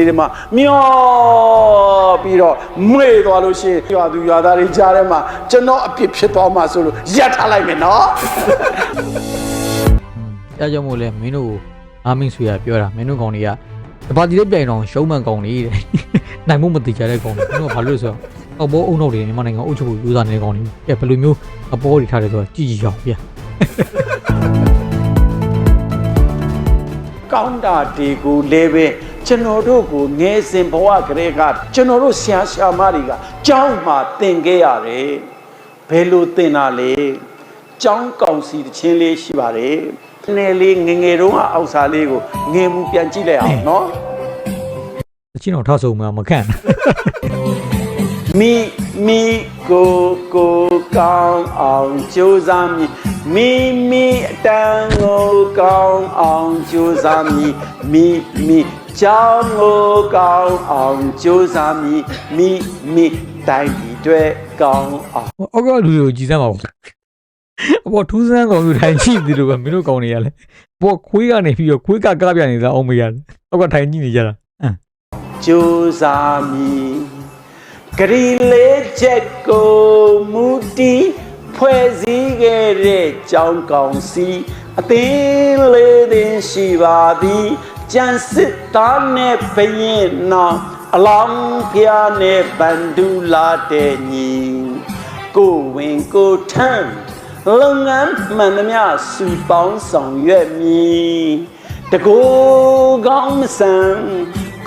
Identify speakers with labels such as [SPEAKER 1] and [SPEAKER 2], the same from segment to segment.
[SPEAKER 1] ဒီမှာမျောပြီးတော့မွေသွားလို့ရှိရင်ရွာသူရွာသားတွေကြားထဲမှာကျွန်တော်အပြစ်ဖြစ်သွားမှာဆိုလို့ရပ်ထားလိုက်မယ်နော်
[SPEAKER 2] အဲကြောင့်မို့လဲမင်းတို့အာမင်းဆွေရပြောတာမင်းတို့ကောင်တွေကတပါတီလေးပြိုင်တော့ရှုံးမှန်ကောင်တွေတဲ့နိုင်မှုမတိကြတဲ့ကောင်တွေမင်းတို့ကဘာလို့လဲဆိုတော့အဘောအုံနောက်တွေမြန်မာနိုင်ငံအုပ်ချုပ်ဖို့ယူဆနေတဲ့ကောင်တွေအဲဘယ်လိုမျိုးအဘောတွေထားတယ်ဆိုတော့ကြည့်ကြည့်ရအောင်ဗျာ
[SPEAKER 1] ကောင်းတာဒီကိုလည်းပဲ ကျွန်တော်တို့ကိုငယ်စဉ်ဘဝကလေးကကျွန်တော်တို့ဆရာဆရာမတွေကကျောင်းမှာသင်ခဲ့ရတယ်ဘယ်လိုသင်တာလဲကျောင်းကောင်စီတစ်ချင်းလေးရှိပါတယ်နည်းလေးငယ်ငယ်တုန်းကအောက်စားလေးကိုငယ်မှုပြန်ကြည့်လိုက်အောင်နော်
[SPEAKER 2] အချင်းတော်ထဆုံမှာမခန့်
[SPEAKER 1] မိမိကိုကိုကောင်းအောင်ကြိုးစားမည်မိမိအတန်းကိုကောင်းအောင်ကြိုးစားမည်မိမိ ကြောင်းကိုကောင်းအောင်ကြိုးစားမည်မိမိတိုင်းပြည်တွေကောင်းအောင်
[SPEAKER 2] အောက်ကလူတွေကိုကြည်စမ်းပါဦးအဘောထူးဆန်းကောင်လူထိုင်ကြည့်ဒီလိုပဲမင်းတို့ကောင်တွေကလည်းဘောခွေးကနေပြီးတော့ခွေးကကားပြနေတာအောင်မရတယ်အောက်ကထိုင်ကြည့်နေကြတာအမ်
[SPEAKER 1] ကြိုးစားမည်ဂရီလေးချက်ကိုမူတီဖွဲ့စည်းခဲ့တဲ့ကြောင်းကောင်စီအသင်းလေးသင်ရှိပါသည် ကြံစစ်သားနဲ့ဘရင်နောင်အလောင်းဖျားနဲ့ဗန္ဒူလာတဲ့ညီကိုဝင်ကိုထမ်းလုပ်ငန်းမှန်သမျှစုပေါင်းဆောင်ရွက်မည်တကူကောင်းမဆန်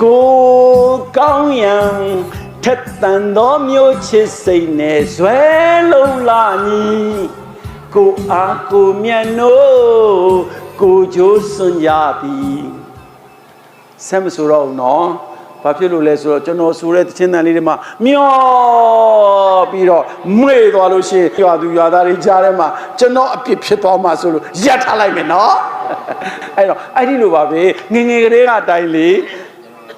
[SPEAKER 1] ကိုကောင်းရန်ထက်တန်သောမျိုးချစ်စိတ်နဲ့ဇွဲလုံးလာညီကိုအားကိုမြတ်နိုးကိုကြိုးစွန်ကြသည် ဆက်မဆိုတော့ဘူးနော်ဘာဖြစ်လို့လဲဆိုတော့ကျွန်တော်ဆိုတဲ့တခြင်းတန်လေးတွေမှာမျောပြီးတော့မွေသွားလို့ရှိရင်ရွာသူရွာသားတွေကြားထဲမှာကျွန်တော်အပြစ်ဖြစ်သွားမှာဆိုလို့ရပ်ထားလိုက်မယ်နော်အဲ့တော့အဲ့ဒီလိုပါပဲငယ်ငယ်ကလေးကအတိုင်းလေ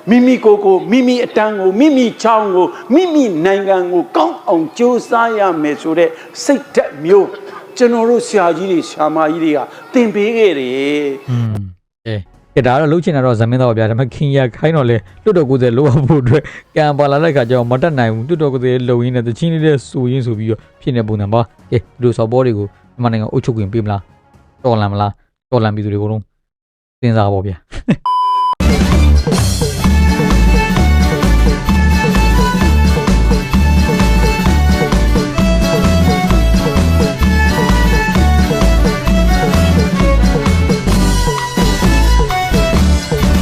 [SPEAKER 1] မိမိကိုယ်ကိုမိမိအတန်းကိုမိမိချောင်းကိုမိမိနိုင်ငံကိုကောင်းအောင်ကြိုးစားရမယ်ဆိုတဲ့စိတ်ဓာတ်မျိုးကျွန်တော်တို့ဆရာကြီးတွေဆရာမကြီးတွေကသင်ပေးခဲ့တယ်
[SPEAKER 2] อืมအဲ ကဲဒါကတော့လှုပ်ချင်တာတော့ဇမင်းတော့ဗျာဒါပေမဲ့ခင်ရခိုင်းတော့လေလွတ်တော်ကိုယ်စားလိုအပ်ဖို့အတွက်ကံပါလာတဲ့ခါကျတော့မတက်နိုင်ဘူးလွတ်တော်ကိုယ်စားလုံရင်းနဲ့တချင်းလေးတဲ့စူရင်းဆိုပြီးတော့ဖြစ်နေပုံစံပါကဲဒီလိုစော်ဘောတွေကိုမြန်မာနိုင်ငံအုပ်ချုပ်ခွင့်ပေးမလားတော်လန်မလားတော်လန်ပြည်သူတွေအကုန်လုံးစဉ်းစားပါဗျာ။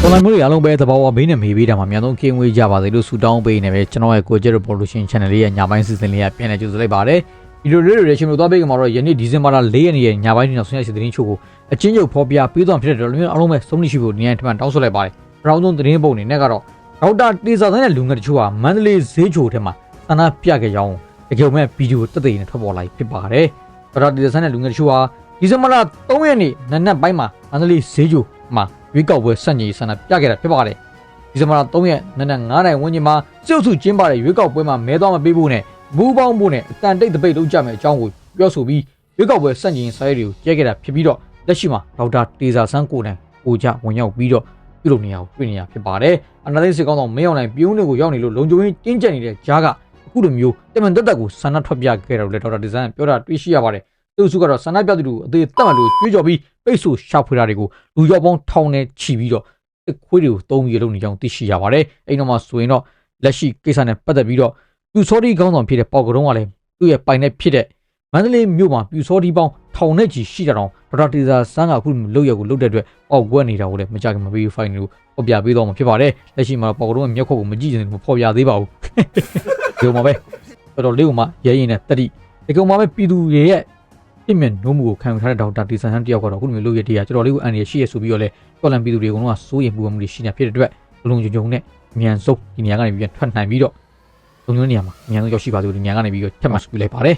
[SPEAKER 2] တော်လိုင်းမျိုးတွေအားလုံးပဲသဘောဝဘေးနဲ့မေးပေးတာမှာအများဆုံးကင်းဝေးကြပါစေလို့ဆုတောင်းပေးနေပဲကျွန်တော်ရဲ့ကိုကျက် Revolution Channel လေးရဲ့ညပိုင်းစီစဉ်လေးကပြန်လည်ကြိုဆိုလိုက်ပါတယ်။ဗီဒီယိုလေးတွေရရှင်လို့သွားပေးကြမှာတော့ယနေ့ဒီဇင်ဘာလ၄ရက်နေ့ရဲ့ညပိုင်းနေ့နောက်ဆုံးရရှိသတင်းချို့ကိုအချင်းချုပ်ဖော်ပြပေးသွားဖြစ်တဲ့တော်လုံးအားလုံးပဲစုံလရှိဖို့နေရာထမှန်တောင်းဆိုလိုက်ပါတယ်။ပထမဆုံးသတင်းပုံအနေနဲ့ကတော့ဒေါက်တာတေဇာဆိုင်တဲ့လူငယ်တချို့ဟာမန္တလေးဈေးချိုထဲမှာသနာပြခဲ့ကြောင်းတကယ်မဲ့ဗီဒီယိုတက်တဲ့နဲ့ထွက်ပေါ်လာဖြစ်ပါတယ်။ဒေါက်တာတေဇာဆိုင်တဲ့လူငယ်တချို့ဟာဒီဇင်ဘာလ3ရက်နေ့နနက်ပိုင်းမှာမန္တလေးဈေးချိုမှာ ရွေးကောက်ပွဲစန့်ကျင်ဆန္ဒပြခဲ့တာဖြစ်ပါတယ်။ဒီဇင်ဘာလ3ရက်နနက်9နာရီဝန်းကျင်မှာစစ်အုပ်စုကျင်းပတဲ့ရွေးကောက်ပွဲမှာမဲသွားမပေးဖို့နဲ့ဘူပေါင်းဖို့နဲ့အတန်တိတ်တပိတ်လုပ်ကြမယ်အကြောင်းကိုပြောဆိုပြီးရွေးကောက်ပွဲစန့်ကျင်စာရေးတွေကိုကျဲခဲ့တာဖြစ်ပြီးတော့လက်ရှိမှာဒေါက်တာတေဇာဆန်းကိုနိုင်ကိုကြဝင်ရောက်ပြီးတော့ပြုလုပ်နေရကိုတွေ့နေရဖြစ်ပါတယ်။အနာသိစစ်ကောင်းဆောင်မင်းအောင်နိုင်ပြုံးတွေကိုရောက်နေလို့လုံခြုံရေးတင်းကျပ်နေတဲ့ကြားကအခုလိုမျိုးတမန်တက်တက်ကိုဆန္ဒထွက်ပြခဲ့တယ်လို့လည်းဒေါက်တာတေဇာကပြောတာတွေ့ရှိရပါတယ်။ သူ့စုကတော့ဆန္ဒပြသူတွေကိုအသေးတက်မှလို့ကြွေးကြော်ပြီးပိတ်ဆို့ရှာဖွေတာတွေကိုလူရောက်ပေါင်းထောင်နဲ့ချီပြီးတော့တစ်ခွေးတွေကိုတုံးပြီးလုပ်နေကြောင်းသိရှိရပါတယ်။အဲ့တော့မှဆိုရင်တော့လက်ရှိကိစ္စနဲ့ပတ်သက်ပြီးတော့ပြူစောတိကောင်းဆောင်ဖြစ်တဲ့ပေါကတုံးကလည်းသူ့ရဲ့ပိုင်နဲ့ဖြစ်တဲ့မန္တလေးမြို့မှာပြူစောတိပေါင်းထောင်နဲ့ချီရှိတာတောင်ဒေါက်တာတေဇာစန်းကအခုလုတ်ရက်ကိုလုတ်တဲ့အတွက်ပေါက်ကွက်နေတာကိုလည်းမကြခင်မပေးဖိုင်လို့ဖော်ပြပေးတော့မှာဖြစ်ပါတယ်။လက်ရှိမှာပေါကတုံးရဲ့မျက်ခွက်ကိုမကြည့်ရင်မဖော်ပြသေးပါဘူး။ဒီမှာပဲတော်တော်လေးကမှရဲရင်နဲ့တတိဒီကောင်မှပဲပြည်သူတွေရဲ့ ပြည့်မြတ်နှုံးမှုကိုခံယူထားတဲ့ဒေါက်တာတေဇာစန်းတယောက်ကတော့အခုလိုမျိုးလုတ်ရက်တရားတော်တော်လေးကိုအန်ရရှိရဆိုပြီးတော့လေတော်လန်ပြည်သူတွေအကုန်လုံးကစိုးရိမ်ပူပန်မှုတွေရှိနေဖြစ်တဲ့အတွက်လုံခြုံခြုံနဲ့အမြန်ဆုံးဒီနေရာကနေပြန်ထွက်နိုင်ပြီးတော့လုံခြုံနေရာမှာအမြန်ဆုံးရောက်ရှိပါစို့ဒီနေရာကနေပြီးတော့ထပ်မံဆုလိုက်ပါတယ်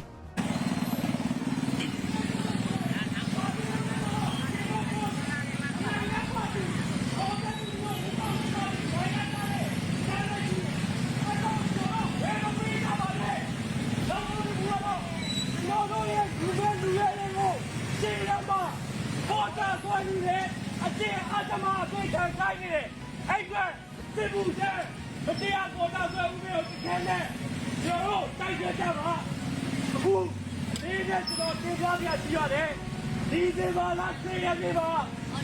[SPEAKER 3] ကျွန်တော်တို့ရဲ့လူပဲလူရဲတွေကိုရှင်းရမှာပေါ်တာဆွဲနေတယ်အကျင့်အဓမ္မအပိတ်ခံခိုင်းနေတယ်အဲ့ကစစ်မှုထ မတရားပေါ်တော့ဆိုဦးမျိုးတစ်ခဲနဲ့ကျွန် တော်တို့တိုက်ကြကြပါအခုဒီနေ့ကျွန်တော်တင်ပြပြစီရတယ်ဒီဒီပါလားဆေးရနေပါ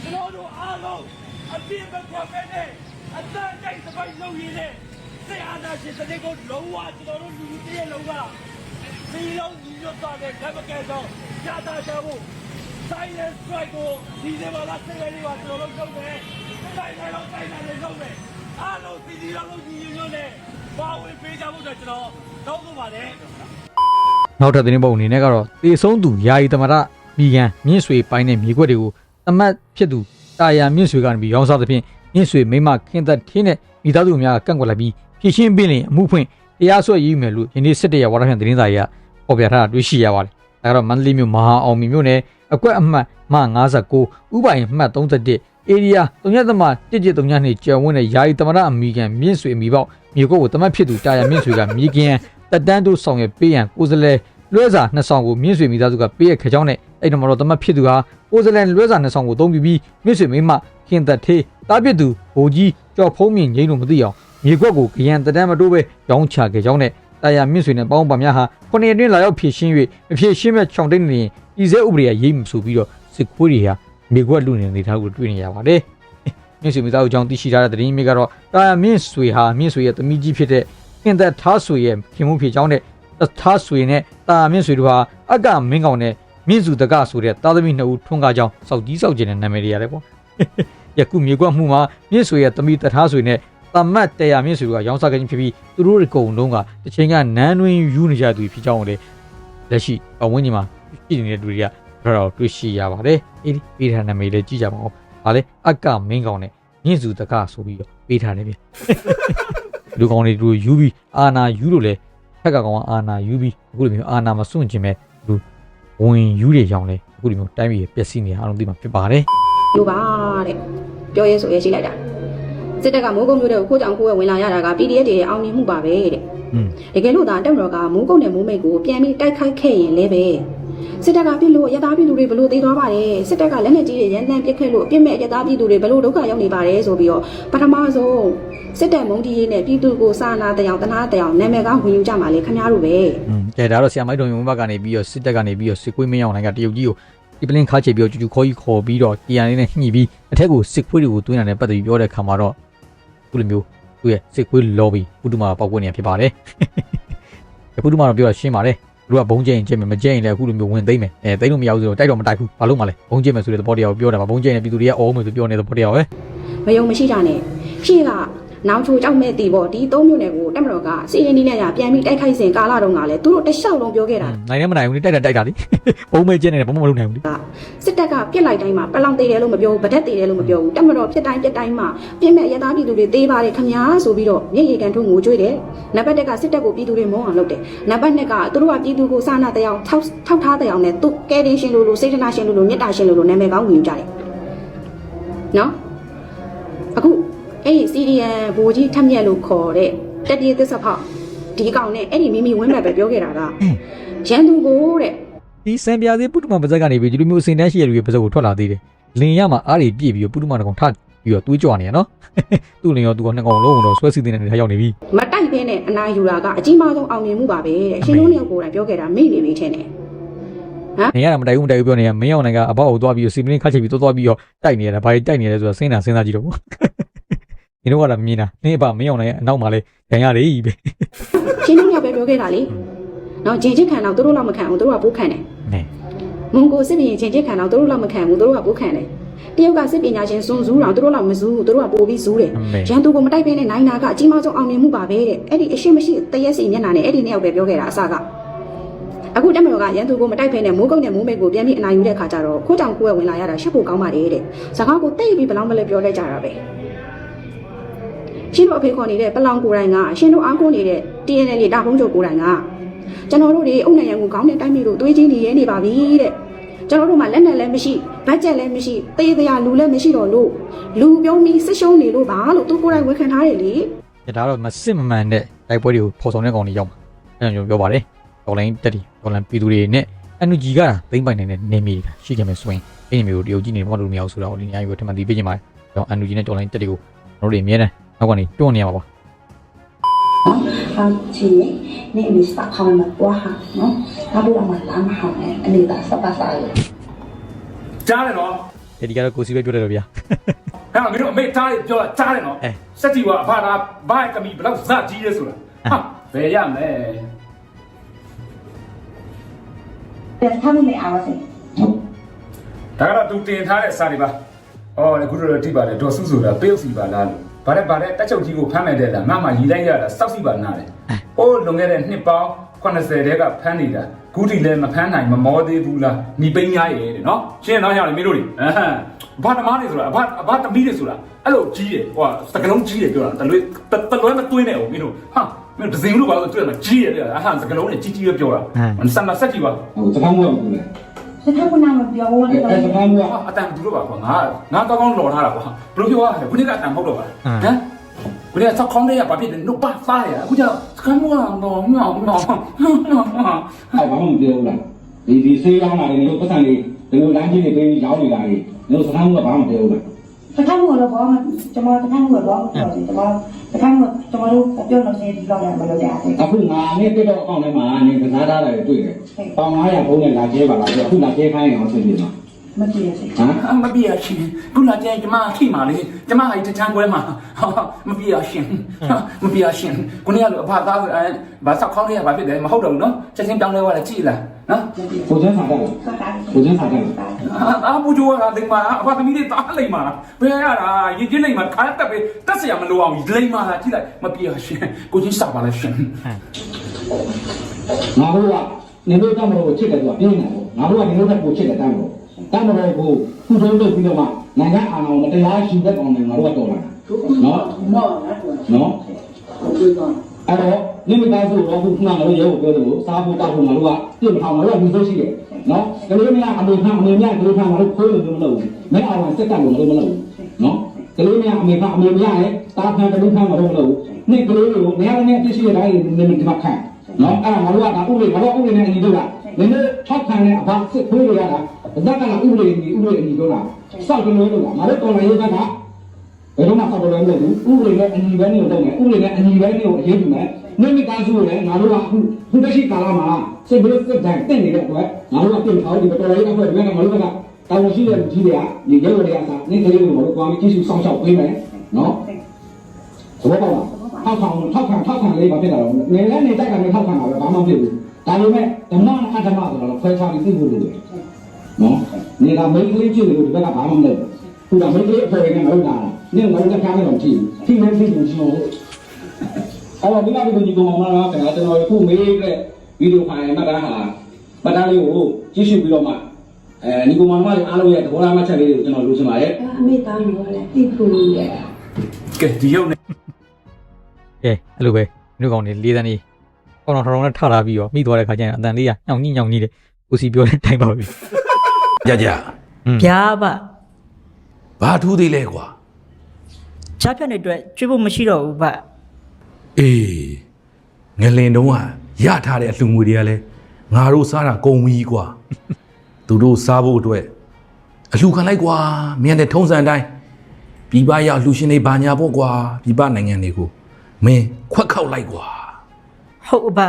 [SPEAKER 3] ကျွန်တော်တို့အားလုံးအပြည့်မကွက်ပဲနဲ့အတန်းတိုက်စပိုက်လုပ်ရင်းနဲ့ဆေးအာနာရှင်စတဲ့ကိုလုံးဝကျွန်တော်တို့လူလူတည်းလုံးကဒီလုံးညီညွတ်သွားတဲ့ကမ္ဘာကဲတော့ကြာတာချဖို့ silent strike ကိုဒီနေ့မှာလက်ဆေးလေးပါကျွန်တော်တို့လုပ်တယ်။တိုင်းတိုင်းတော့တိုင်းတိုင်းလုပ်မယ်။အားလုံးစီစီလုံးလုံးညီညွတ်နဲ့ပါဝင်ပေးကြဖို့အတွက်ကျွန်တော် တောင်းဆိုပါတယ်။
[SPEAKER 2] နောက်ထပ်သတင်းပုံအနေနဲ့ကတော့တေဆုံးသူယာယီသမရမိကန်မြင့်ဆွေပိုင်းတဲ့မြေခွက်တွေကိုအမတ်ဖြစ်သူတာယာမြင့်ဆွေကနေပြီးရောင်းစားသဖြင့်မြင့်ဆွေမိမခင်သက်ထင်းနဲ့မိသားစုများကကန့်ကွက်လိုက်ပြီးဖြည့်ရှင်းပေးရင်အမှုဖွင့်တရားစွဲရေးမယ်လို့ယနေ့စစ်တရဝါဒဖြန့်သတင်းစာကြီးကပေါ်ပြထားတာတွေ့ရှိရပါတယ်။ဒါကတော့မန္တလေးမြို့မဟာအောင်မြင်မြို့နယ်အကွက်အမှတ်မ59ဥပိုင်မှတ်31 area 3.1.3နဲ့ကျော်ဝန်းတဲ့ယာယီသမရအမိကန်မြင့်ဆွေမိပေါက်မြေခွက်ကိုတမတ်ဖြစ်သူတာယာမြင့်ဆွေကမြေကင်း တက်တန်းတို့ဆောင်ရွက်ပေးရန်ကိုယ်စားလှယ်လွှဲစာနှစ်ဆောင်ကိုမြင့်ဆွေမိသားစုကပေးရခဲ့ကြောင်းနဲ့အဲ့ဒီမှာတော့တမတ်ဖြစ်သူဟာကိုယ်စားလှယ်လွှဲစာနှစ်ဆောင်ကိုအသုံးပြုပြီးမြင့်ဆွေမိမခင်သက်သေးတားပြစ်သူဘိုလ်ကြီးကြော်ဖုံးမြင့်ငိမ့်လို့မသိအောင်မြေခွက်ကိုကြရန်တတန်းမတိုးပဲရောင်းချခဲ့ကြောင်းနဲ့တာယာမြင့်ဆွေနဲ့ပေါင်းပါများဟာခုနှစ်အတွင်းလာရောက်ဖြည့်ရှင်း၍အဖြည့်ရှင်းမဲ့ခြောင်တိတ်နေရင်ဤစဲဥပဒေအရေးမဆိုပြီးတော့စစ်ခွေးတွေဟာမြေခွက်လူနေနေထားကိုတွေ့နေရပါတယ်မြင့်ဆွေမိသားစုကြောင့်သိရှိထားတဲ့သတင်းမျိုးကတော့တာယာမြင့်ဆွေဟာမြင့်ဆွေရဲ့သမီးကြီးဖြစ်တဲ့ ခင်သက်ထားဆွေရဲ့ခင်မှုဖြစ်ကြောင်းနဲ့ထားဆွေနဲ့တာမြင့်ဆွေတို့ဟာအကမင်းကောင်နဲ့မြင့်စုတကဆိုတဲ့သားသမီးနှစ်ဦးထွန်းကားကြောင်းစောက်ကြီးစောက်ကျင်တဲ့နာမည်တွေရတယ်ပေါ့ယခုမြေကွက်မှုမှာမြင့်ဆွေရဲ့သမီးတထားဆွေနဲ့တမတ်တရာမြင့်ဆွေတို့ကရောင်းစားခြင်းဖြစ်ပြီးသူတို့အကုန်လုံးကတစ်ချိန်ကနန်းတွင်းယူနေကြသူဖြစ်ကြောင်းလည်းလက်ရှိအဝင်းကြီးမှာရှိနေတဲ့လူတွေကတော့တော့တွေ့ရှိရပါတယ်အေးဒီပေးထားနာမည်လေးကြည့်ကြပါဦးဒါလေအကမင်းကောင်နဲ့မြင့်စုတကဆိုပြီးတော့ပေးထားတယ်ဗျ လူကောင်တွေတို့ယူပြီးအာနာယူလို့လဲဖက်ကကောင်ကအာနာယူပြီးအခုလိုမျိုးအာနာမစွန့်ကျင်မဲ့လူဝင်ယူတွေကြောင်းလဲအခုလိုမျိုးတိုင်းပြည်ပျက်စီးနေတာအားလုံးသိမှာဖြစ်ပါတယ်
[SPEAKER 4] လို့ပါတဲ့ပြောရဲဆိုရဲရှိလိုက်တာစစ်တပ်ကမိုးကုတ်မျိုးတွေကိုခိုးကြောင်ခိုးဝဲဝင်လာရတာက PDF တွေရဲ့အောင်မြင်မှုပါပဲတဲ့
[SPEAKER 2] อืม
[SPEAKER 4] တကယ်လို့သာတက်မတော်ကမိုးကုတ်နဲ့မိုးမိတ်ကိုပြန်ပြီးတိုက်ခိုက်ခဲ့ရင်လည်းပဲ စစ်တပ်ကပြစ်လို့ရသားပြည်သူတွေဘလို့သေးသွားပါတယ်စစ်တပ်ကလက်နက်ကြီးတွေရန်တမ်းပစ်ခဲ့လို့အပြစ်မဲ့ရသားပြည်သူတွေဘလို့ဒုက္ခရောက်နေပါတယ်ဆိုပြီးတော့ပထမဆုံးစစ်တပ်မုံတီးရေးနဲ့ပြည်သူကိုစာနာတရားတနာတရားနာမည်ကဝင်ယူကြမှာလေခင်ဗျားတို့ပဲ
[SPEAKER 2] อืมကဲဒါတော့ဆရာမိုက်တော်ရုံဘက်ကနေပြီးတော့စစ်တပ်ကနေပြီးတော့စစ်ကွေးမင်းအောင်နိုင်ကတရုတ်ကြီးကိုဒီပလင်ခါချေပြီးတော့ကျူကျူခေါ်ကြီးခေါ်ပြီးတော့တီယန်လေးနဲ့ညှိပြီးအထက်ကိုစစ်ခွေးတွေကိုတွင်းရတယ်ပတ်သက်ပြီးပြောတဲ့ခါမှာတော့အခုလိုမျိုးသူ့ရဲ့စစ်ခွေး lobby ပုဒ္ဓမာပေါက်ကွက်နေဖြစ်ပါတယ်ပုဒ္ဓမာတော့ပြောတာရှင်းပါတယ် သူကဘုံကျင်းကျင်းမယ်မကျင်းရင်လည်းအခုလိုမျိုးဝင်သိမ့်မယ်အဲသိမ့်လို့မရဘူးဆိုတော့တိုက်တော့မတိုက်ဘူးဘာလို့မှလဲဘုံကျင်းမယ်ဆိုတဲ့သဘောတရားကိုပြောတာပါဘုံကျင်းရင်ပြည်သူတွေကအော်မယ်ဆိုပြောနေတဲ့သဘောတရားပဲ
[SPEAKER 4] မယုံမရှိတာနဲ့ရှေ့က နောက်ချိုကြောက်မဲ့တီပေါ့ဒီသုံးမျိုးနဲ့ကိုတက်မတော်ကစီရင်နီးနဲ့ညာပြန်ပြီးတိုက်ခိုက်စဉ်ကာလတုန်းကလည်းသူတို့တစ်လျှောက်လုံးပြောခဲ့တာ
[SPEAKER 2] နိုင်လည်းမနိုင်ဘူးလေတိုက်တာတိုက်တာလေဘုံမဲကျင်းနေတယ်ဘုံမမလုပ်နိုင်ဘူးလေ
[SPEAKER 4] စစ်တပ်ကပြစ်လိုက်တိုင်းမှာပလောင်သေးတယ်လို့မပြောဘူးဗဒက်သေးတယ်လို့မပြောဘူးတက်မတော်ဖြစ်တိုင်းပြစ်တိုင်းမှာပြစ်မဲ့ရသားပြည်သူတွေသေးပါတယ်ခမားဆိုပြီးတော့မျက်ရည်ကန်ထုတ်ငိုကြွေးတယ်နံပါတ်1ကစစ်တပ်ကိုပြည်သူတွေမုန်းအောင်လုပ်တယ်နံပါတ်2ကသူတို့ကပြည်သူကိုစာနာတရားထောက်ထောက်ထားတရားနဲ့သူကဲတင်ရှင်လို့လို့စိတ်ထနာရှင်လို့လို့မေတ္တာရှင်လို့လို့နာမည်ကောင်းဝင်ကြတယ်နော်အခု အဲ့ဒီ CDN ဘိုလ်ကြီးထက်မြက်လို့ခေါ်တဲ့တက်ပြေးသစ္စာဖောက်ဒီကောင်နဲ့အဲ့ဒီမိမိဝင်းမဲ့ပဲပြောခဲ့တာကရန်သူကိုတဲ့
[SPEAKER 2] ဒီစံပြားသေးပုတ္တမပါဇက်ကနေပြီးဒီလိုမျိုးအစင်တန်းရှိရလူတွေပါဇက်ကိုထွက်လာသေးတယ်လင်ရမှာအားတွေပြည့်ပြီးတော့ပုတ္တမတကောင်ထပြီးတော့တွေးကြွနေရနော်သူ့လင်ရောသူကနှစ်ကောင်လုံးတော့ဆွဲစီတဲ့နေထားရောက်နေပြီ
[SPEAKER 4] မတိုက်ဖဲနဲ့အနာယူတာကအကြီးမားဆုံးအောင်မြင်မှုပါပဲတဲ့အရှင်တို့နှစ်ယောက်ကိုယ်တိုင်ပြောခဲ့တာမိနေပြီထင်တယ်
[SPEAKER 2] နေရတာမတိုက်ဘူးမတိုက်ဘူးပြောနေရမင်းအောင်နိုင်ကအဘောက်ကိုသွားပြီးတော့စီပလင်းခတ်ချိတ်ပြီးသွားသွားပြီးတော့တိုက်နေရတာဘာကြီးတိုက်နေလဲဆိုတော့စဉ်းစားစဉ်းစားကြည့်တော့ ပေါ့ဒီတော့ကတော့မြင်တာနင်းအပမင်းအောင်နိုင်ရဲ့အနောက်မှာလဲခံရတယ်ကြီးပဲ
[SPEAKER 4] ရှင်တို့နှစ်ယောက်ပဲပြောခဲ့တာလေနော်ဂျင်ချစ်ခံတော့သူတို့လောက်မခံဘူးသူတို့ကပိုးခံတယ်
[SPEAKER 2] နဲ
[SPEAKER 4] မုံကိုစစ်ပင်ဂျင်ချစ်ခံတော့သူတို့လောက်မခံဘူးသူတို့ကပိုးခံတယ်တယောက်ကစစ်ပညာရှင်စွန်ဇူးတော့သူတို့လောက်မဇူးဘူးသူတို့ကပိုးပြီးဇူးတယ်
[SPEAKER 2] အမေ
[SPEAKER 4] ရန်သူကိုမတိုက်ဖဲနဲ့နိုင်နာကအကြီးမားဆုံးအောင်မြင်မှုပါပဲတဲ့အဲ့ဒီအရှိမရှိတရက်စီမျက်နှာနဲ့အဲ့ဒီနှစ်ယောက်ပဲပြောခဲ့တာအစကအခုတက်မတော်ကရန်သူကိုမတိုက်ဖဲနဲ့မိုးကုတ်နဲ့မိုးမိတ်ကိုပြန်ပြီးအနာယူတဲ့ခါကျတော့ခိုးကြောင်ကိုယ်ဝင်လာရတာရှက်ဖို့ကောင်းပါတယ်တဲ့စကားကိုတိတ်ပြီးဘလောင်းမလဲပြောလိုက်ကြတာပဲ ရှင်းတို့အဖေခေါ်နေတဲ့ပလောင်ကိုယ်တိုင်ကရှင်တို့အားကိုးနေတဲ့ TNL တာဖုံးချုပ်ကိုယ်တိုင်ကကျွန်တော်တို့တွေအုံနိုင်ရန်ကိုခေါင်းနဲ့တိုက်မိလို့သွေးချင်းနေရဲနေပါပြီတဲ့ကျွန်တော်တို့မှလက်နက်လည်းမရှိဘတ်ဂျက်လည်းမရှိတေးတရားလူလည်းမရှိတော့လို့လူပြုံးပြီးစစ်ရှုံးနေလို့ပါလို့သူကိုယ်တိုင်ဝန်ခံထားတယ်လေ
[SPEAKER 2] ဒါတော့မစစ်မမှန်တဲ့တိုက်ပွဲတွေကိုပေါ်ဆောင်တဲ့ကောင်တွေရောက်မှာအဲ့လိုပြောပါတယ်ဒေါ်လိုင်းတက်တီဒေါ်လန်ပြည်သူတွေနဲ့အန်ယူဂျီကသိမ့်ပိုင်နိုင်တဲ့နေမီတွေရှိကြမယ်ဆိုရင်အဲ့ဒီမျိုးတရုတ်ကြီးနေမဟုတ်လို့မရဘူးဆိုတော့ဒီနေရာကြီးကိုထပ်မံသိပေးချင်ပါတယ်ကျွန်တော်အန်ယူဂျီနဲ့ဒေါ်လိုင်းတက်တီကိုတို့တွေအများနဲ့ နောက်ကနေတွန်းနေရမှာပါ
[SPEAKER 5] နော်ဟာချီနေနေစခေါင်းမှာပွားဟာနော်ဟာဘူးမှာလာမဟောင်းနဲ့အနေသာစပါစားရ
[SPEAKER 3] ကြားတယ်နော်
[SPEAKER 2] ဒီကတော့ကိုစီပဲပြောတယ်တော့ဗျာ
[SPEAKER 3] ဟဲ့မင်းတို့အမေသားလေးပြောတာကြားတယ်နော်
[SPEAKER 2] အဲ
[SPEAKER 3] စက်တီကအဖသားဘာကမီဘလောက်ဇက်ကြီးလဲဆိုတာဟာဘယ်ရမလဲ
[SPEAKER 5] ပြန်ထားမလို့အားစေ
[SPEAKER 3] ဒါကတော့သူတင်ထားတဲ့စာတွေပါဩအခုတော့တိပါတယ်ဒေါ်စုဆိုတာပေးဥစီပါလားလို့ ဗါတဲ့ဗါတဲ့တက်ချုပ်ကြီးကိုဖမ်းမယ်တဲ့လားငါမှရီလိုက်ရတာစောက်စီပါနားတယ်ဟိုးလွန်ခဲ့တဲ့နှစ်ပေါင်း80တဲကဖမ်းနေတာခုထိလည်းမဖမ်းနိုင်မမောသေးဘူးလားညီပိန်းများရဲ့တဲ့နော်ရှင်းတော့ရတယ်မင်းတို့တွေအဟမ်းဘာသမားတွေဆိုတာဘာဘာသမီးတွေဆိုတာအဲ့လိုကြီးတယ်ဟိုစကလုံးကြီးတယ်ပြောတာတလွဲတလွဲမတွင်းနဲ့ဟိုမင်းတို့ဟာမင်းဒဇင်လို့ပါလို့တွေ့မှာကြီးရတယ်အဟမ်းစကလုံးနဲ့ကြီးကြီးပဲပြောတာစမ်းမဆက်ကြည့်ပါ
[SPEAKER 6] ဟိုစကားမဟုတ်ဘူးလေ
[SPEAKER 5] စထားကနာမပြောဘူး
[SPEAKER 6] အဲ
[SPEAKER 5] တော့
[SPEAKER 6] စကားမဟုတ်
[SPEAKER 3] ဟာအတန်ဘူးလို့ပါကွာငါငါကောင်းကောင်းလော်ထားတာကွာဘယ်လိုပြောရလဲခုနေ့ကအတန်မဟုတ်တော့ပါဟမ်ခုနေ့ကစောက်ခေါင်းတွေကဘာဖြစ်လဲနှုတ်ပါစားရအခုကျစကမ်းမောတော့ငေါငေါ
[SPEAKER 6] အဲ့ဘာမှမပြောဘူးလားဒီဒီဆေးရောင်းတာတွေတို့ပတ်စံတွေဒီလိုလမ်းကြီးတွေပေးရောင်းနေတာတွေတို့စကားမဟုတ်ဘာမှမပြောဘူးလား
[SPEAKER 5] စထားမှုတော့ဘောမှာကျွန်တော်စထားမှုတော့ပြောစီကျွန်တော်စထားမှုကျွန်တော်တို့ပြောလို့ရှိရင်ဒီလောက်ရမလို့ရတယ်
[SPEAKER 6] အခုငါနဲ့တက်တော့အကောင့်ထဲမှာနေကစားထားတာတွေတွေ့တယ်ပေါင်900ဘုံနဲ့လာကျဲပါလားအခုလာကျဲခိုင်းအောင်ဆင်ပြေမှာ
[SPEAKER 5] မကြည့်ရစေ
[SPEAKER 6] ဟမ်
[SPEAKER 3] မပြရရှင်ခုလာကျကျမခိမာလေကျမအဲ့တချမ်းကွဲမှာမပြရရှင်မပြရရှင်ခုနေ့ကလိုအဖသားအဲဘာစောက်ခေါင်းတွေကဘာဖြစ်လဲမဟုတ်တော့ဘူးနော်ချက်ချင်းပြောင်းလဲသွားတယ်ကြည့်လား နော်
[SPEAKER 6] ကိုကျန်းစာတက်လား
[SPEAKER 5] စထား
[SPEAKER 6] ကိုကျန်းစာတက်လား
[SPEAKER 3] အာပူဂျိုကလိမ္မာအဖသမီးလေးတားလိမ္မာဘယ်ရတာရင်ချင်းလိမ္မာခါတက်ပဲတက်စရာမလိုအောင်လိမ္မာလာကြည့်လိုက်မပြရရှင်ကိုချင်းစာပါလဲရှင်
[SPEAKER 6] ငါတို့ကနေလို့တမလို့ချစ်တယ်ဆိုတာပြင်းနေတယ်ငါတို့ကနေလို့တက်ကိုချစ်တယ်တမ်းလို့တမ်းလို့ကိုခုဆုံးလုပ်ပြီးတော့မှနိုင်ငံအာဏာကိုမတရားယူတဲ့ကောင်တွေငါတို့ကတော်လာတာနော်
[SPEAKER 5] မောနော်
[SPEAKER 6] နော်
[SPEAKER 5] ဟုတ်ကဲ့
[SPEAKER 6] အဲ့တော့ နိမိတ်သားစုတော့ခုနကလည်းရုပ်ကိုပြောတယ်လို့စားဖို့တောက်ဖို့ငါတို့ကပြင်ထောင်ငါတို့ကဒီဆိုရှိတယ်နော်ကလေးမရအမေခအမေမြကလေးခငါတို့ခိုးလို့မလုပ်ဘူးမဲအောင်စက်ကလို့မလုပ်မလုပ်ဘူးနော်ကလေးမရအမေခအမေမြရဲ့တာဖန်ကလေးခငါတို့မလုပ်ဘူးနေ့ကလေးကိုနေရာနဲ့ပြည့်စုံတဲ့တိုင်းနေနေဒီမှာခံနော်အဲ့ဒါငါတို့ကဒါဥပဒေငါတို့ဥပဒေနဲ့အညီတို့လားနည်းနည်းထောက်ခံတဲ့အဘစစ်ခွေးတွေရတာဒါကလည်းဥပဒေကြီးဥပဒေအညီတို့လားစောက်ကြလို့လို့လားငါတို့တော်လည်းရကတာဘယ်တော့မှဆောက်လို့မလုပ်ဘူးဥပဒေနဲ့အညီပဲနေတော့မယ်ဥပဒေနဲ့အညီပဲနေကိုအရေးယူမယ် နိမိတ်သားစုလည်းငါတို့ကအခုခုတရှိကာလမှာစိတ်ပြီးစိတ်တိုင်းတက်နေတဲ့အတွက်ငါတို့ကပြင်ထားဒီတော်လေးအဖွဲ့တွေကငါတို့ကတာဝန်ရှိတဲ့လူကြီးတွေကဒီရဲဝတွေကစားနေကလေးကိုငါတို့ကွာပြီးကြည့်စုစောင့်ရှောက်ပေးမယ်နော်သဘောပေါက်လားထောက်ခံထောက်ခံထောက်ခံလေးပါဖြစ်တာတော့နေလည်းနေတိုက်တာနဲ့ထောက်ခံတာပဲဘာမှမဖြစ်ဘူးဒါပေမဲ့ဓမ္မနဲ့အဓမ္မဆိုတော့ခွဲခြားပြီးသိဖို့လိုတယ်နော်နေတာမိန်းကလေးကြည့်လို့ဒီဘက်ကဘာမှမလုပ်ဘူးခုကမိန်းကလေးအဖွဲ့တွေကငါတို့လာတာနေငါတို့ကကားနဲ့တော့ကြည့်ထိနေထိနေရှင်လို့ အဲ့တော့ဒီကဗီဒီယိုကောင်မှာတော့ကျွန်တော်ခုမေးတဲ့ဗီဒီယိုဖိုင်မှတ်တာဟာမှတ်တာလေးကိုကြည့်ရှုပြီးတော့မှအဲညီကောင်မလေးအားလုံးရဲ့သဘောထားမှတ်ချက်လေးတွေကိုကျွန်တော်လိုချင်ပါတယ်
[SPEAKER 5] အမေသားမျိုးလည်းတိပူရဲ့
[SPEAKER 3] ကဲဒီရုပ်နဲ့
[SPEAKER 2] ကဲအဲ့လိုပဲမြို့ကောင်တွေလေးတန်းလေးကောင်းတော်ထောင်ထောင်နဲ့ထလာပြီးတော့မိသွားတဲ့ခါကျရင်အတန်လေးကညောင်ညိညောင်ညိတဲ့ကိုစီပြောတဲ့တိုင်ပါပြီ
[SPEAKER 7] ကြကြ
[SPEAKER 8] ဗျာပါ
[SPEAKER 7] ဘာထူးသေးလဲကွာ
[SPEAKER 8] ချားဖြတ်နေအတွက်ကျွေးဖို့မရှိတော့ဘူးဗျ
[SPEAKER 7] အေးငလင်တုံးကရထားတဲ့အလှငွေတွေကလည်းငါတို့စားတာကုန်ပြီကွာသူတို့စားဖို့အတွက်အလှခံလိုက်ကွာမြန်တဲ့ထုံးစံအတိုင်းပြည်ပရောက်လှူရှင်တွေဘာညာပေါ့ကွာပြည်ပနိုင်ငံတွေကိုမင်းခွက်ခောက်လိုက်ကွာ
[SPEAKER 8] ဟုတ်ဗျ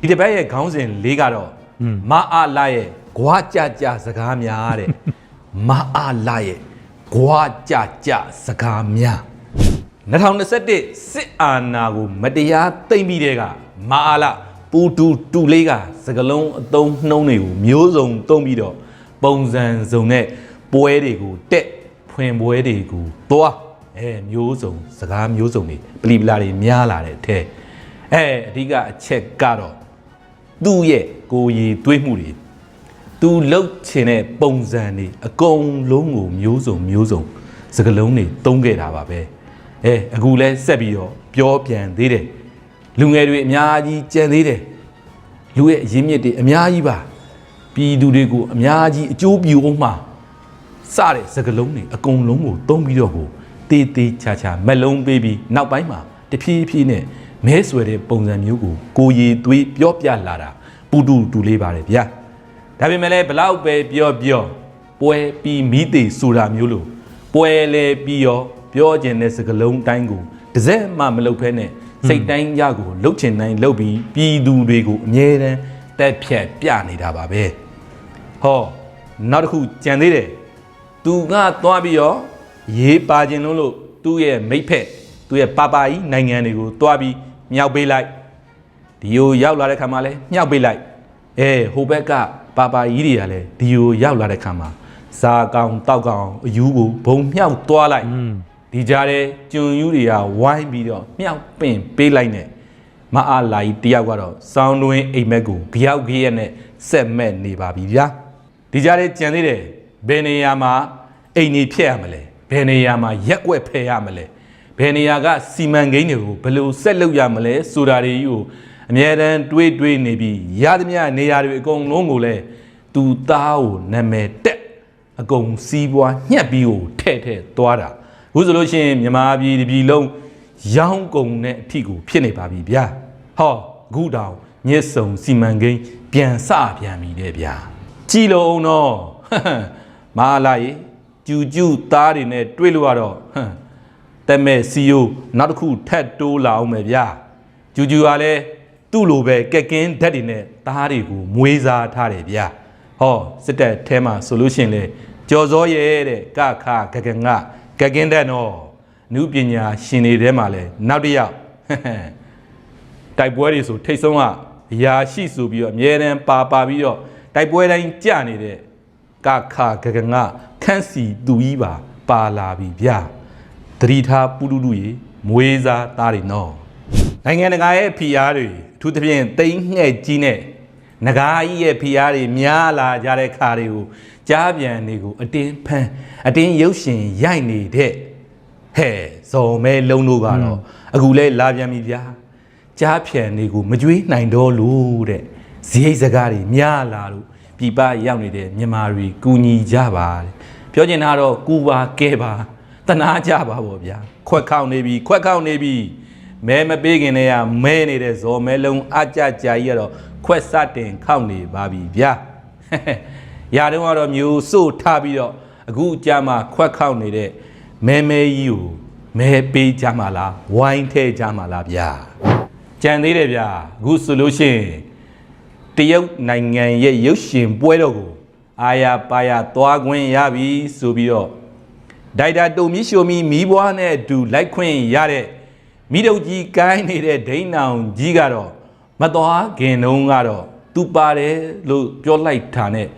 [SPEAKER 7] ဒီတစ်ပတ်ရဲ့ခေါင်းစဉ်လေးကတော့မအားလာရဲ့ဂွာကြကြစကားများတဲ့မအားလာရဲ့ဂွာကြကြစကားများ 2021စစ်အာဏာကိုမတရားသိမ့်ပြီးတဲ့ကမအားလာပူတူတူလေးကစကလုံးအသုံးနှုံးတွေကိုမျိုးစုံသုံးပြီးတော့ပုံစံစုံနဲ့ပွဲတွေကိုတက်ဖွင့်ပွဲတွေကိုသွားအဲမျိုးစုံစကားမျိုးစုံတွေပလီပလာတွေများလာတဲ့အထက်အဲအဓိကအချက်ကတော့သူ့ရဲ့ကိုယ်ရည်သွေးမှုတွေသူလှုပ်ချင်တဲ့ပုံစံတွေအကုန်လုံးကိုမျိုးစုံမျိုးစုံစကလုံးတွေတုံးခဲ့တာပါပဲ အဲအခုလဲဆက်ပြီးတော့ပြောပြန်သေးတယ်လူငယ်တွေအများကြီးကြံသေးတယ်လူရဲ့အရင်းမြစ်တွေအများကြီးပါပြည်သူတွေကိုအများကြီးအကျိုးပြုအောင်မှာစတဲ့စကလုံးတွေအကုန်လုံးကိုတုံးပြီးတော့ကိုတေးသေးချာချာမက်လုံးပေးပြီးနောက်ပိုင်းမှာတဖြည်းဖြည်းနဲ့မဲဆွဲတဲ့ပုံစံမျိုးကိုကိုရည်သွေးပြောပြလာတာပူတူတူလေးပါတယ်ဗျာဒါပေမဲ့လည်းဘလောက်ပဲပြောပြောပွဲပြီးမိသေးဆိုတာမျိုးလို့ပွဲလေပြီးရော ပြောကျင်တဲ့စကလုံးတိုင်းကိုတတစ်စက်မှမလုပ်ဖဲနဲ့စိတ်တိုင်းကြကိုလှုပ်ချင်တိုင်းလှုပ်ပြီးပြည်သူတွေကိုအမြဲတမ်းတက်ဖြတ်ပြနေတာပါပဲဟောနောက်တစ်ခုကြံသေးတယ်သူကသွားပြီးတော့ရေးပါခြင်းလို့လို့သူ့ရဲ့မိတ်ဖက်သူ့ရဲ့ပါပါကြီးနိုင်ငံတွေကိုသွားပြီးမြောက်ပေးလိုက်ဒီယိုရောက်လာတဲ့ခါမှာလဲမြောက်ပေးလိုက်အဲဟိုဘက်ကပါပါကြီးတွေကလည်းဒီယိုရောက်လာတဲ့ခါမှာစားကောင်တောက်ကောင်အယူကိုဘုံမြောက်သွားလိုက် ဒီကြားထဲကျွန်ယူတွေကဝိုင်းပြီးတော့မြောက်ပင့်ပေးလိုက်နဲ့မအားလာကြီးတယောက်ကတော့စောင်းတွင်းအိမ်မက်ကိုကြောက်ကြီးရဲ့နဲ့ဆက်မဲ့နေပါပြီဗျာဒီကြားထဲကြံသေးတယ်ဘယ်နေရာမှာအိမ်ကြီးဖြတ်ရမလဲဘယ်နေရာမှာရက်ွက်ဖယ်ရမလဲဘယ်နေရာကစီမံကိန်းတွေကိုဘယ်လိုဆက်လုပ်ရမလဲဆိုတာတွေကြီးကိုအမြဲတမ်းတွေးတွေးနေပြီးရသမျှနေရာတွေအကုန်လုံးကိုလည်းသူသားကိုနာမည်တက်အကုန်စီးပွားညှက်ပြီးကိုထဲ့ထဲ့သွားတာအ ခုဆိုလို့ရှိရင်မြမာပြည်တစ်ပြည်လုံးရောင်းကုန်တဲ့အထိကိုဖြစ်နေပါပြီဗျာဟောအခုတောင်ညစ်စုံစီမံကိန်းပြန်စပြန်ပြီတဲ့ဗျာကြည်လို့အောင်တော့မဟာလာရေကျူကျူသားတွေနဲ့တွေ့လို့ရတော့ဟမ်တက်မဲ့စီယိုနောက်တစ်ခုထက်တိုးလာအောင်မယ်ဗျာကျူကျူကလည်းသူ့လိုပဲကက်ကင်းဓာတ်တွေနဲ့သားတွေကိုမွေးစားထားတယ်ဗျာဟောစစ်တပ်အဲမှာဆိုလို့ရှိရင်လေကြော်စောရဲတဲ့ကခဂဂင ကကင်းတဲ့နော်နုပညာရှင်တွေထဲမှာလဲနောက်တစ်ယောက်တိုက်ပွဲတွေဆိုထိတ်ဆုံးကအရာရှိဆိုပြီးတော့အမြဲတမ်းပါပါပြီးတော့တိုက်ပွဲတိုင်းကြနေတဲ့ကခဂဂငခန့်စီသူကြီးပါပါလာပြီဗျာသတိထားပုလူလူရေမွေးစားသားတွေနော်နိုင်ငံတကာရဲ့ဖိအားတွေအထူးသဖြင့်တိမ်ငှဲ့ကြီးနဲ့ငကားကြီးရဲ့ဖိအားတွေများလာကြတဲ့ခါတွေကို ကြားပြန်တွေကိုအတင်းဖန်းအတင်းရုပ်ရှင်ရိုက်နေတဲ့ဟဲ့ဇော်မဲလုံးတို့ကတော့အခုလဲလာပြန်ပြီဗျာကြားပြန်တွေကိုမကြွေးနိုင်တော့လို့တဲ့ဇိတ်စကားတွေများလာလို့ပြပရောက်နေတဲ့မြန်မာတွေကူညီကြပါတဲ့ပြောချင်တာတော့ကူပါကဲပါတနာကြပါဗောဗျာခွက်ခေါက်နေပြီခွက်ခေါက်နေပြီမဲမပေးခင်တည်းကမဲနေတဲ့ဇော်မဲလုံးအကြကြာကြီးကတော့ခွက်စတင်ခောက်နေပါပြီဗျာ ရာတုံးကတော့မျိုးစို့ထားပြီးတော့အခုကြာမှခွက်ခောက်နေတဲ့မဲမဲကြီးကိုမဲပေးကြမှာလားဝိုင်းထဲကြမှာလားဗျာကြံသေးတယ်ဗျာအခုဆိုလို့ရှိရင်တရုတ်နိုင်ငံရဲ့ရုပ်ရှင်ပွဲတော်ကိုအာရပါရသွားခွင့်ရပြီဆိုပြီးတော့ဒိုက်တာတုံမြရှိုမီမီးပွားနဲ့အတူလိုက်ခွင့်ရတဲ့မိတုတ်ကြီးကိုင်းနေတဲ့ဒိန်းနောင်ကြီးကတော့မတော်ခင်တုံးကတော့သူပါတယ်လို့ပြောလိုက်တာနဲ့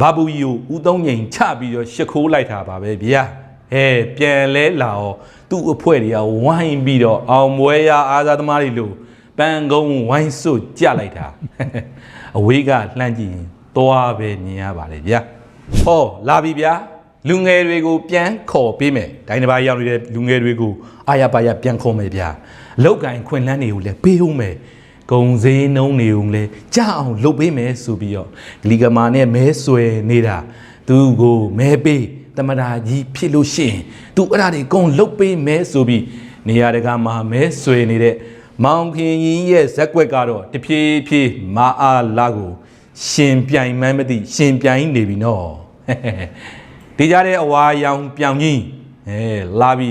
[SPEAKER 7] ဘာဘူးကြီးကိုဦးသုံးငိန်ချပြီးတော့ရှ िख ိုးလိုက်တာပါပဲဗျာဟဲပြန်လဲလာအောင်သူ့အဖွဲ့တွေကဝိုင်းပြီးတော့အောင်မွဲရအားသာသမားတွေလို့ပန်ကုန်းဝိုင်းစွတ်ကြလိုက်တာအဝေးကလှမ်းကြည့်ရင်သွားပဲမြင်ရပါလေဗျာဟောလာပြီဗျာလူငယ်တွေကိုပြန်ခေါ်ပေးမယ်ဒိုင်းတစ်ပါးရောက်နေတဲ့လူငယ်တွေကိုအာရပါရပြန်ခေါ်မယ်ဗျာအလောက်ကင်ခွင်လန်းတွေကိုလည်းပေးဦးမယ် ဂုံစည်းနှုံးတွေကိုလည်းကြားအောင်လုပ်ပေးမယ်ဆိုပြီးတော့လီဂမာနဲ့မဲဆွဲနေတာသူကိုမဲပေးတမတာကြီးဖြစ်လို့ရှိရင်သူအဲ့ဒါတွေအကုန်လုပ်ပေးမယ်ဆိုပြီးနေရာတကာမှာမဲဆွဲနေတဲ့မောင်ခင်ကြီးရဲ့ဇက်ကွက်ကတော့တဖြည်းဖြည်းမာအားလာကို ရှင်ပြိုင်မှန်းမသိရှင်ပြိုင်နေပြီနော်ဒီကြတဲ့အဝါရောင်ပြောင်ကြီးအဲလာပြီ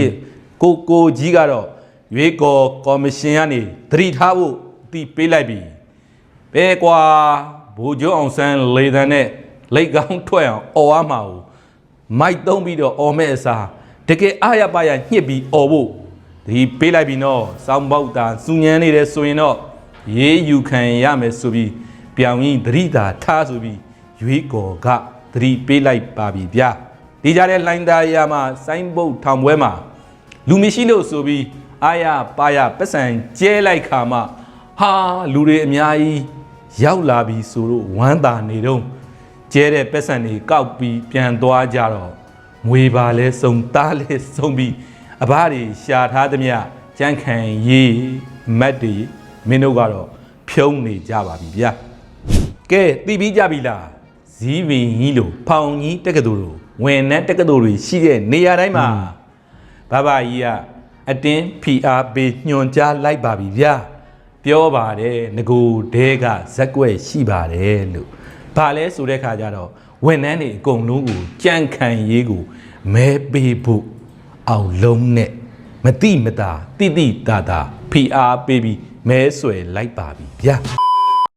[SPEAKER 7] 88ကိုကိုကြီးကတော့ ရွေးကော်ကော်မရှင်ကနေသတိထားဖို့အတိပေးလိုက်ပြီဘဲကွာဘိုးကျော်အောင်ဆန်းလေတန်းနဲ့လက်ကောင်းထွက်အောင်អော်ရမှာကိုမိုက်သုံးပြီးတော့អော်မဲ့အစားတကယ်အားရပါရညှစ်ပြီးអော်ဖို့ဒီပေးလိုက်ပြီနော်စောင်းပေါက်တာစူညမ်းနေတယ်ဆိုရင်တော့ရေးယူခံရမယ်ဆိုပြီးပြောင်ကြီးသတိသာထားဆိုပြီးရွေးကော်က သတိပေးလိုက်ပါပြီဗျာဒီကြတဲ့လိုင်းသားရမှာစိုင်းဘုတ်ထောင်ပွဲမှာလူမရှိလို့ဆိုပြီး အာရပါရပတ်စံကျဲလိုက်ခါမှဟာလူတွေအများကြီးရောက်လာပြီဆိုတော့ဝမ်းသာနေတော့ကျဲတဲ့ပတ်စံတွေကောက်ပြီးပြန်သွားကြတော့မွေပါလဲစုံသားလဲစုံပြီးအဘတွေရှာထားသမျှကြမ်းခံရေးမတ်တွေမင်းတို့ကတော့ဖြုံးနေကြပါပြီဗျာကဲတီးပြီးကြပြီလားဇီးပင်ကြီးလို့ဖောင်ကြီးတက္ကသိုလ်လို့ဝင်တဲ့တက္ကသိုလ်တွေရှိတဲ့နေရာတိုင်းမှာဘဘကြီးက အတင်းဖီအားပေးညွန်ကြားလိုက်ပါပြီဗျာပြောပါတယ်ငကိုတဲကဇက်ွက်ရှိပါတယ်လို့ဘာလဲဆိုတဲ့ခါကျတော့ဝန်ထမ်းတွေအကုန်လုံးကိုကြန့်ခံရေးကိုမဲပေးဖို့အောင်လုံးနဲ့မတိမတာတိတိတာတာဖိအားပေးပြီးမဲဆွယ်လိုက်ပါပြီဗျာ